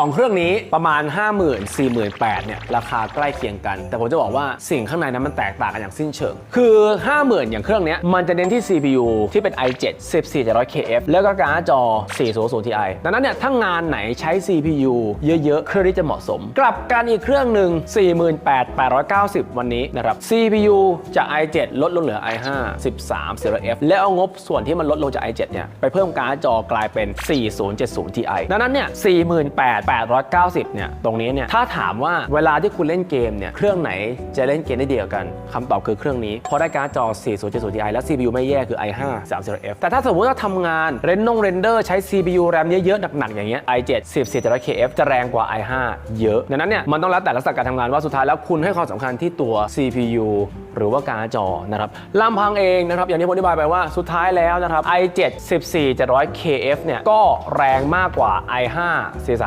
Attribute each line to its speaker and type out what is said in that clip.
Speaker 1: 2 เครื่องนี้ประมาณ 50,000 48,000เนี่ยราคาใกล้เคียงกัน แต่ผมจะบอกว่าสิ่งข้างในนั้นมันแตกต่างกันอย่างสิ้นเชิง คือ 50,000 อย่างเครื่องนี้มันจะเน้นที่ CPU ที่เป็น i7 14700KF แล้วก็การ์ดจอ 400 Ti ดังนั้นเนี่ยถ้างานไหนใช้ CPU เยอะๆ เครื่องนี้จะเหมาะสม กลับกันอีกเครื่องหนึ่ง48,890 วันนี้นะครับ CPU จาก i7 ลดลงเหลือ i5 13 0F แล้วเอางบส่วนที่มันลดลงจาก i7 เนี่ยไปเพิ่มการ์ดจอกลายเป็น 4070 Ti ดังนั้นเนี่ย890 เนี่ย ตรงนี้เนี่ย ถ้าถามว่าเวลาที่คุณเล่นเกมเนี่ย เครื่องไหนจะเล่นเกมได้ดีกว่ากัน คำตอบคือเครื่องนี้ เพราะได้การ์ดจอ 4070 Ti และ CPU ไม่แย่คือ i5 30F แต่ถ้าสมมติว่าทำงานเรนนงเรนเดอร์ใช้ CPU แรมเยอะๆ หนักๆ อย่างเงี้ย i7 14700KF จะแรงกว่า i5 เยอะ ดังนั้นเนี่ย มันต้องแล้วแต่ลักษณะการทำงานว่าสุดท้ายแล้วคุณให้ความสำคัญที่ตัว CPU หรือว่าการ์ดจอนะครับลำพังเองนะครับ อย่างที่ผมอธิบายไปว่าสุดท้ายแล้วนะครับ i7 14700KF เนี่ยก็แรงมากกว่า i5 43